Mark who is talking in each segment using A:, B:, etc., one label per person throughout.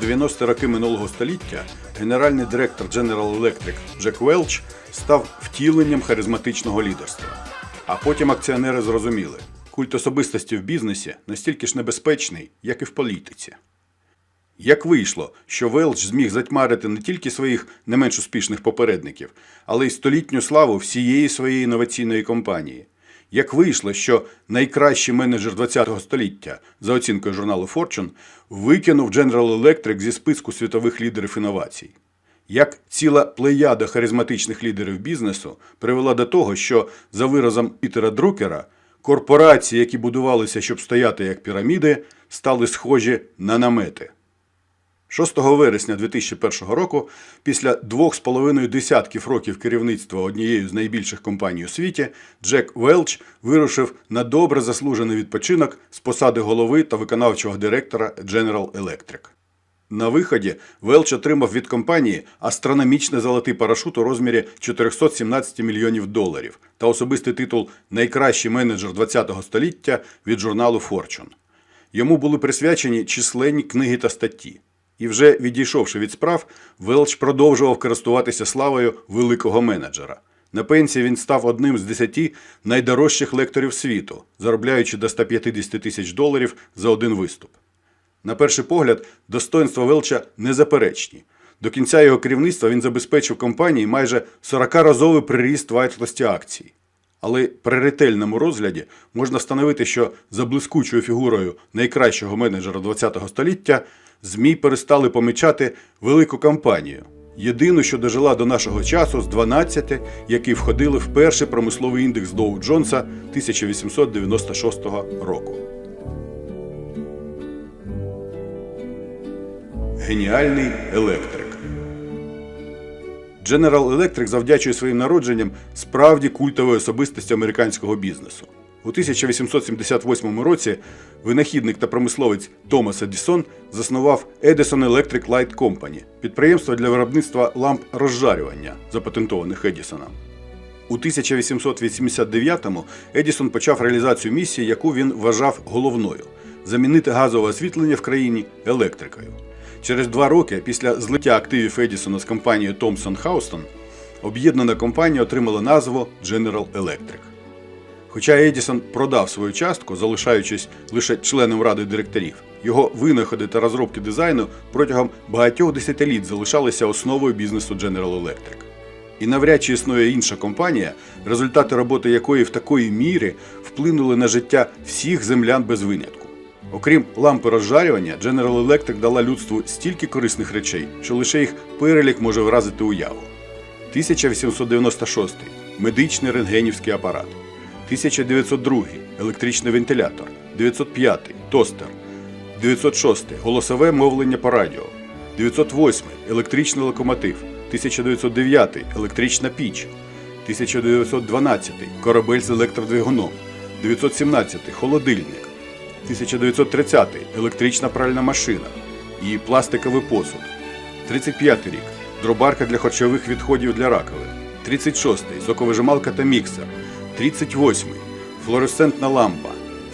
A: в 90-ті роки минулого століття генеральний директор General Electric Джек Велч став втіленням харизматичного лідерства. А потім акціонери зрозуміли, культ особистості в бізнесі настільки ж небезпечний, як і в політиці. Як вийшло, що Велч зміг затьмарити не тільки своїх не менш успішних попередників, але й столітню славу всієї своєї інноваційної компанії? Як вийшло, що найкращий менеджер ХХ століття, за оцінкою журналу Fortune, викинув General Electric зі списку світових лідерів інновацій? Як ціла плеяда харизматичних лідерів бізнесу привела до того, що, за виразом Пітера Друкера, корпорації, які будувалися, щоб стояти як піраміди, стали схожі на намети. 6 вересня 2001 року, після двох з половиною десятків років керівництва однією з найбільших компаній у світі, Джек Велч вирушив на добре заслужений відпочинок з посади голови та виконавчого директора General Electric. На виході Велч отримав від компанії астрономічний золотий парашут у розмірі 417 мільйонів доларів та особистий титул Найкращий менеджер ХХ століття від журналу Fortune. Йому були присвячені численні книги та статті. І вже відійшовши від справ, Велч продовжував користуватися славою великого менеджера. На пенсії він став одним з десяти найдорожчих лекторів світу, заробляючи до 150 тисяч доларів за один виступ. На перший погляд, достоинства Велча незаперечні. До кінця його керівництва він забезпечив компанії майже 40-разовий приріст вартості акцій. Але при ретельному розгляді можна встановити, що за блискучою фігурою найкращого менеджера ХХ століття ЗМІ перестали помічати велику кампанію. Єдину, що дожила до нашого часу з 12, які входили в перший промисловий індекс Доу Джонса 1896 року. Геніальний електрик. General Electric завдячує своїм народженням справді культової особистості американського бізнесу. У 1878 році винахідник та промисловець Томас Едісон заснував Edison Electric Light Company – підприємство для виробництва ламп розжарювання, запатентованих Едісоном. У 1889-му Едісон почав реалізацію місії, яку він вважав головною замінити газове освітлення в країні електрикою. Через два роки після злиття активів Едісона з компанією Thomson Houston об'єднана компанія отримала назву General Electric. Хоча Едісон продав свою частку, залишаючись лише членом ради директорів, його винаходи та розробки дизайну протягом багатьох десятиліть залишалися основою бізнесу General Electric. І навряд чи існує інша компанія, результати роботи якої в такої мірі вплинули на життя всіх землян без винятку. Окрім лампи розжарювання, General Electric дала людству стільки корисних речей, що лише їх перелік може вразити уяву. 1896 медичний рентгенівський апарат. 1902 електричний вентилятор. 905 тостер. 906 голосове мовлення по радіо. 908 електричний локомотив. 1909 електрична піч. 1912 корабель з електродвигуном. 917 холодильник. 1930 електрична пральна машина і пластиковий посуд. 35 рік дробарка для харчових відходів для раковин. 36-й соковижималка та міксер. 38-й флуоресцентна лампа.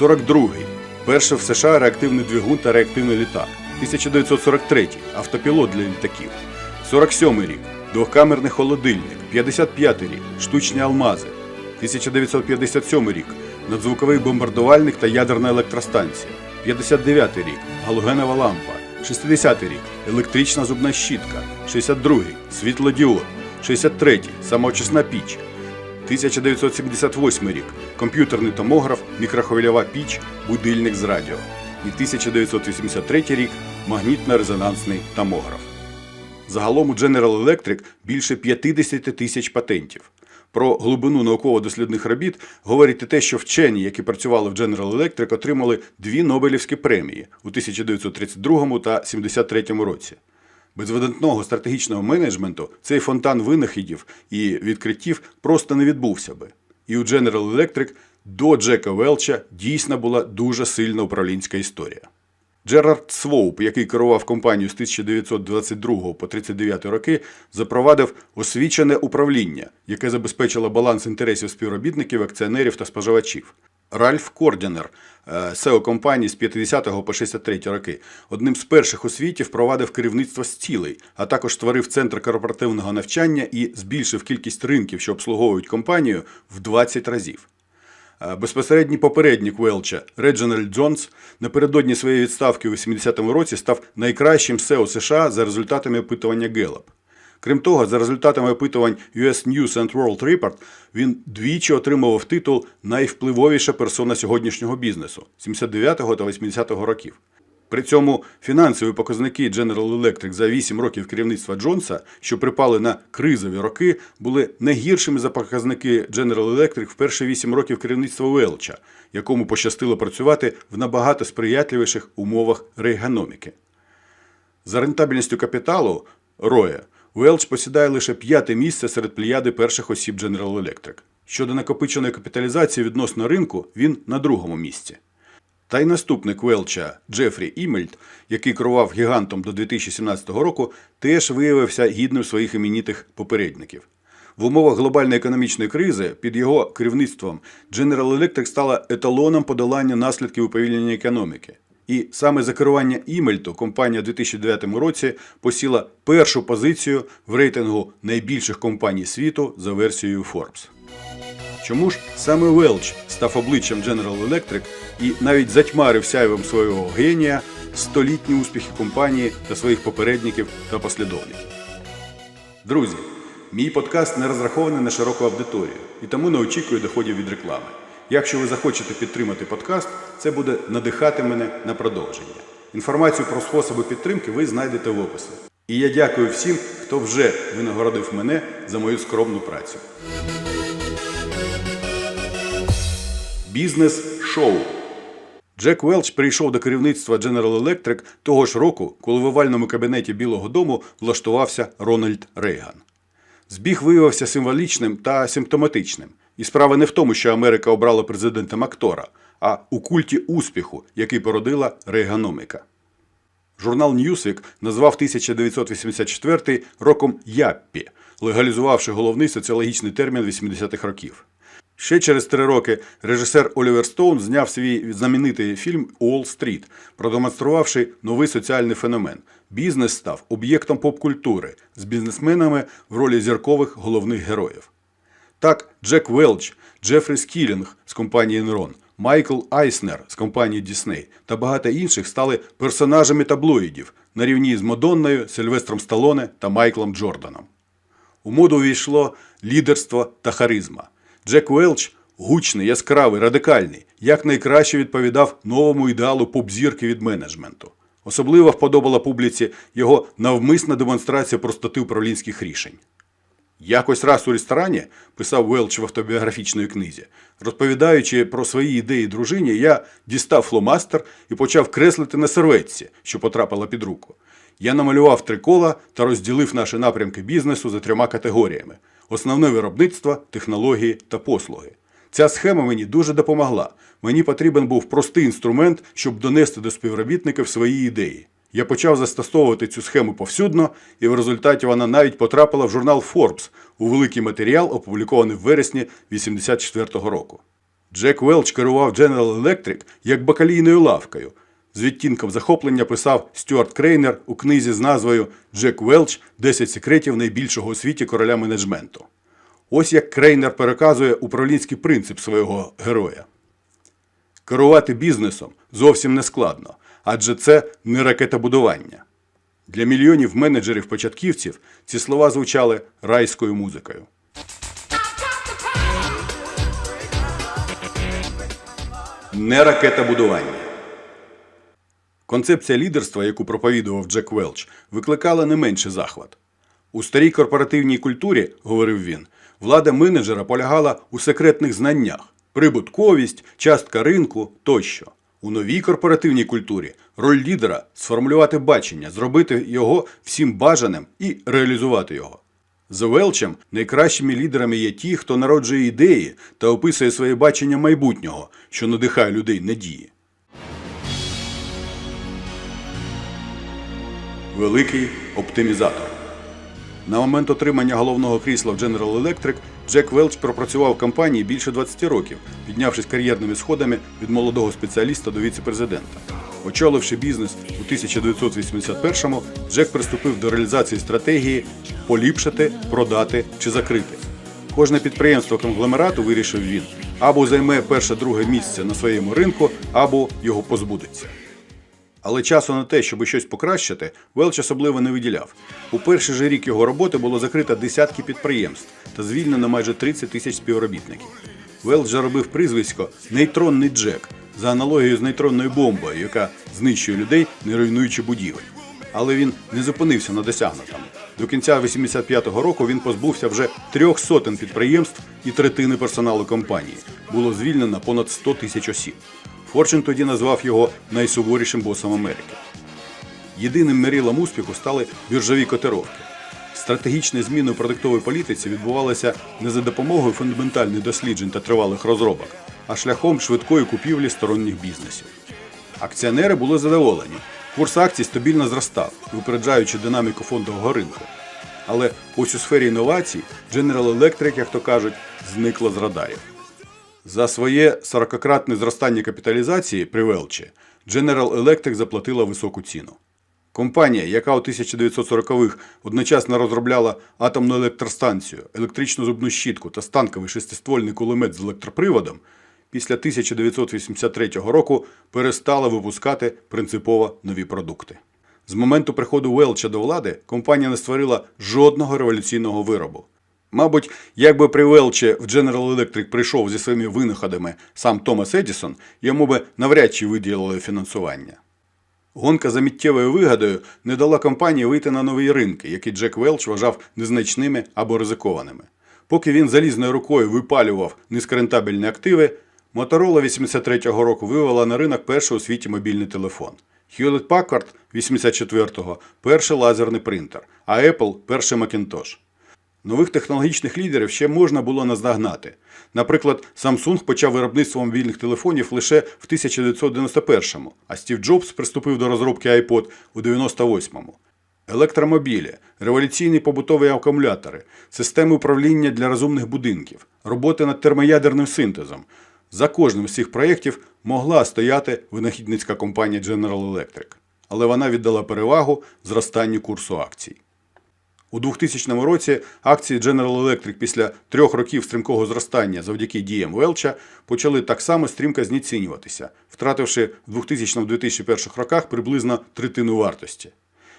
A: 42-й перший в США реактивний двигун та реактивний літак. 1943 автопілот для літаків. 47 рік двохкамерний холодильник. 55 рік штучні алмази. 1957 рік надзвуковий бомбардувальник та ядерна електростанція. 59 рік галогенова лампа. 60 рік електрична зубна щітка. 62-й світлодіод. 63-й самоочисна піч. 1978 рік комп'ютерний томограф, мікрохвильова піч, будильник з радіо. І 1983 рік магнітно-резонансний томограф. Загалом у General Electric більше 50 тисяч патентів. Про глибину науково-дослідних робіт говорить і те, що вчені, які працювали в General Electric, отримали дві Нобелівські премії у 1932 та 1973 році. Без видатного стратегічного менеджменту цей фонтан винахідів і відкриттів просто не відбувся би. І у General Electric до Джека Велча дійсно була дуже сильна управлінська історія. Джерард Своуп, який керував компанією з 1922 по 1939 роки, запровадив освічене управління, яке забезпечило баланс інтересів співробітників, акціонерів та споживачів. Ральф Кордінер, е, SEO компанії з 50 по 63 роки, одним з перших у світі впровадив керівництво з цілей, а також створив центр корпоративного навчання і збільшив кількість ринків, що обслуговують компанію, в 20 разів. Е, Безпосередній попередник Велча Реджинальд Джонс напередодні своєї відставки у 80-му році став найкращим SEO США за результатами опитування Gallup. Крім того, за результатами опитувань US News and World Report, він двічі отримував титул найвпливовіша персона сьогоднішнього бізнесу 79-го та 80-го років. При цьому фінансові показники General Electric за 8 років керівництва Джонса, що припали на кризові роки, були не гіршими за показники General Electric в перші 8 років керівництва Велча, якому пощастило працювати в набагато сприятливіших умовах рейганоміки. За рентабельністю капіталу Роя Велч посідає лише п'яте місце серед плеяди перших осіб General Electric. Щодо накопиченої капіталізації відносно ринку, він на другому місці. Та й наступник Велча Джефрі Імельт, який керував гігантом до 2017 року, теж виявився гідним своїх іменітих попередників. В умовах глобальної економічної кризи під його керівництвом General Electric стала еталоном подолання наслідків уповільнення економіки. І саме за керування Імельту компанія у 2009 році посіла першу позицію в рейтингу найбільших компаній світу за версією Forbes. Чому ж саме Велч став обличчям General Electric і навіть затьмарив сяйвом свого генія столітні успіхи компанії та своїх попередників та послідовників? Друзі, мій подкаст не розрахований на широку аудиторію і тому не очікує доходів від реклами. Якщо ви захочете підтримати подкаст, це буде надихати мене на продовження. Інформацію про способи підтримки ви знайдете в описі. І я дякую всім, хто вже винагородив мене за мою скромну працю. Бізнес-шоу. Джек Велч прийшов до керівництва General Electric того ж року, коли в овальному кабінеті Білого Дому влаштувався Рональд Рейган. Збіг виявився символічним та симптоматичним. І справа не в тому, що Америка обрала президентом актора, а у культі успіху, який породила рейганоміка. Журнал Newsweek назвав 1984 роком Яппі, легалізувавши головний соціологічний термін 80-х років. Ще через три роки режисер Олівер Стоун зняв свій знаменитий фільм Уолл-стріт, продемонструвавши новий соціальний феномен. Бізнес став об'єктом поп-культури з бізнесменами в ролі зіркових головних героїв. Так, Джек Велч, Джефрі Скілінг з компанії Enron, Майкл Айснер з компанії Disney та багато інших стали персонажами таблоїдів на рівні з Мадонною, Сильвестром Сталоне та Майклом Джорданом. У моду увійшло лідерство та харизма. Джек Велч гучний, яскравий, радикальний, якнайкраще відповідав новому ідеалу поп-зірки від менеджменту. Особливо вподобала публіці його навмисна демонстрація простоти управлінських рішень. Якось раз у ресторані, писав Велч в автобіографічної книзі, розповідаючи про свої ідеї дружині, я дістав фломастер і почав креслити на серветці, що потрапила під руку. Я намалював три кола та розділив наші напрямки бізнесу за трьома категоріями: основне виробництво, технології та послуги. Ця схема мені дуже допомогла. Мені потрібен був простий інструмент, щоб донести до співробітників свої ідеї. Я почав застосовувати цю схему повсюдно, і в результаті вона навіть потрапила в журнал Forbes у великий матеріал, опублікований в вересні 1984 року. Джек Велч керував General Electric як бакалійною лавкою. З відтінком захоплення писав Стюарт Крейнер у книзі з назвою Джек Велч 10 секретів найбільшого у світі короля менеджменту. Ось як Крейнер переказує управлінський принцип свого героя. Керувати бізнесом зовсім не складно, адже це не ракетобудування. Для мільйонів менеджерів-початківців ці слова звучали райською музикою. Не ракетобудування. Концепція лідерства, яку проповідував Джек Велч, викликала не менше захват. У старій корпоративній культурі, говорив він, влада менеджера полягала у секретних знаннях, прибутковість, частка ринку тощо. У новій корпоративній культурі роль лідера сформулювати бачення, зробити його всім бажаним і реалізувати його. За Велчем найкращими лідерами є ті, хто народжує ідеї та описує своє бачення майбутнього, що надихає людей надії. Великий оптимізатор. На момент отримання головного крісла в General Electric Джек Велч пропрацював в компанії більше 20 років, піднявшись кар'єрними сходами від молодого спеціаліста до віце-президента. Очоливши бізнес у 1981-му, Джек приступив до реалізації стратегії поліпшити, продати чи закрити. Кожне підприємство конгломерату вирішив він або займе перше-друге місце на своєму ринку, або його позбудеться. Але часу на те, щоб щось покращити, Велч особливо не виділяв. У перший же рік його роботи було закрито десятки підприємств та звільнено майже 30 тисяч співробітників. Велч заробив прізвисько Нейтронний Джек за аналогією з нейтронною бомбою, яка знищує людей, не руйнуючи будівель. Але він не зупинився на досягнутому. До кінця 85-го року він позбувся вже трьох сотень підприємств і третини персоналу компанії. Було звільнено понад 100 тисяч осіб. Форчин тоді назвав його найсуворішим босом Америки. Єдиним мерилом успіху стали біржові котировки. Стратегічні зміни у продуктовій політиці відбувалися не за допомогою фундаментальних досліджень та тривалих розробок, а шляхом швидкої купівлі сторонніх бізнесів. Акціонери були задоволені. Курс акцій стабільно зростав, випереджаючи динаміку фондового ринку. Але ось у сфері інновацій General Electric, як то кажуть, зникла з радарів. За своє 40-кратне зростання капіталізації при Велчі General Electric заплатила високу ціну. Компанія, яка у 1940-х одночасно розробляла атомну електростанцію, електричну зубну щітку та станковий шестиствольний кулемет з електроприводом, після 1983 року перестала випускати принципово нові продукти. З моменту приходу Велча до влади компанія не створила жодного революційного виробу. Мабуть, якби при Велчі в General Electric прийшов зі своїми винаходами сам Томас Едісон, йому би навряд чи виділили фінансування. Гонка за миттєвою вигадою не дала компанії вийти на нові ринки, які Джек Велч вважав незначними або ризикованими. Поки він залізною рукою випалював низькорентабельні активи, Motorola 83-го року вивела на ринок перший у світі мобільний телефон. Hewlett Packard 84-го – перший лазерний принтер, а Apple – перший Macintosh. Нових технологічних лідерів ще можна було наздогнати. Наприклад, Samsung почав виробництво мобільних телефонів лише в 1991-му, а Стів Джобс приступив до розробки iPod у 98-му. Електромобілі, революційні побутові акумулятори, системи управління для розумних будинків, роботи над термоядерним синтезом. За кожним з цих проєктів могла стояти винахідницька компанія General Electric, але вона віддала перевагу зростанню курсу акцій. У 2000 році акції General Electric після трьох років стрімкого зростання завдяки діям Велча почали так само стрімко знецінюватися, втративши в 2000-2001 роках приблизно третину вартості.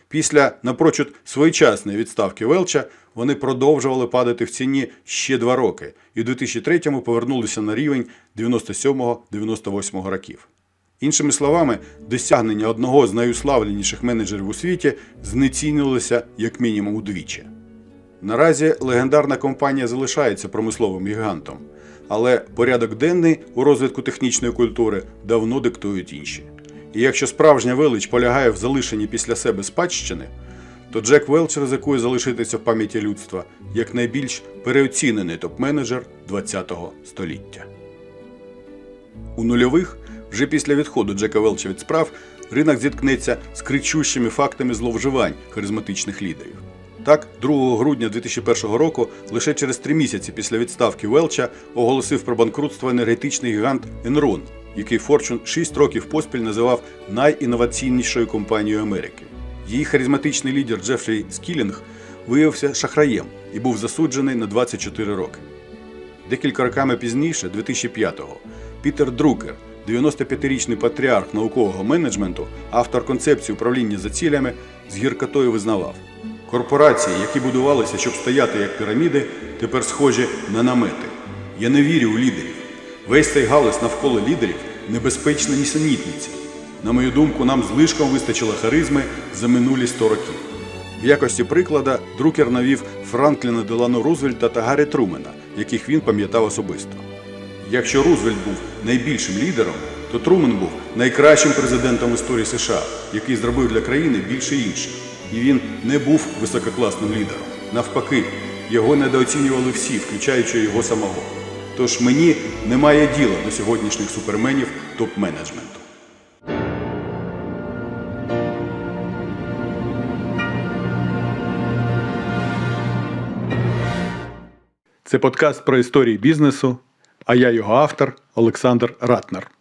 A: Після напрочуд своєчасної відставки Велча вони продовжували падати в ціні ще два роки і в 2003-му повернулися на рівень 97-98 років. Іншими словами, досягнення одного з найуславленіших менеджерів у світі знецінювалося як мінімум удвічі. Наразі легендарна компанія залишається промисловим гігантом, але порядок денний у розвитку технічної культури давно диктують інші. І якщо справжня велич полягає в залишенні після себе спадщини, то Джек Велч ризикує залишитися в пам'яті людства як найбільш переоцінений топ-менеджер ХХ століття. У нульових, вже після відходу Джека Велча від справ, ринок зіткнеться з кричущими фактами зловживань харизматичних лідерів. Так, 2 грудня 2001 року, лише через три місяці після відставки Велча, оголосив про банкрутство енергетичний гігант Enron, який Fortune 6 років поспіль називав найінноваційнішою компанією Америки. Її харизматичний лідер Джефрі Скілінг виявився шахраєм і був засуджений на 24 роки. Декілька роками пізніше, 2005-го, Пітер Друкер, 95-річний патріарх наукового менеджменту, автор концепції управління за цілями, з гіркотою визнавав: корпорації, які будувалися, щоб стояти як піраміди, тепер схожі на намети. Я не вірю у лідерів. Весь цей галас навколо лідерів небезпечна нісенітниця. На мою думку, нам злишком вистачило харизми за минулі 100 років. В якості приклада друкер навів Франкліна Делану Рузвельта та Гаррі Трумена, яких він пам'ятав особисто. Якщо Рузвельт був найбільшим лідером, то Трумен був найкращим президентом в історії США, який зробив для країни більше інших. І він не був висококласним лідером. Навпаки, його недооцінювали всі, включаючи його самого. Тож мені немає діла до сьогоднішніх суперменів топ-менеджменту. Це подкаст про історії бізнесу, а я його автор Олександр Ратнер.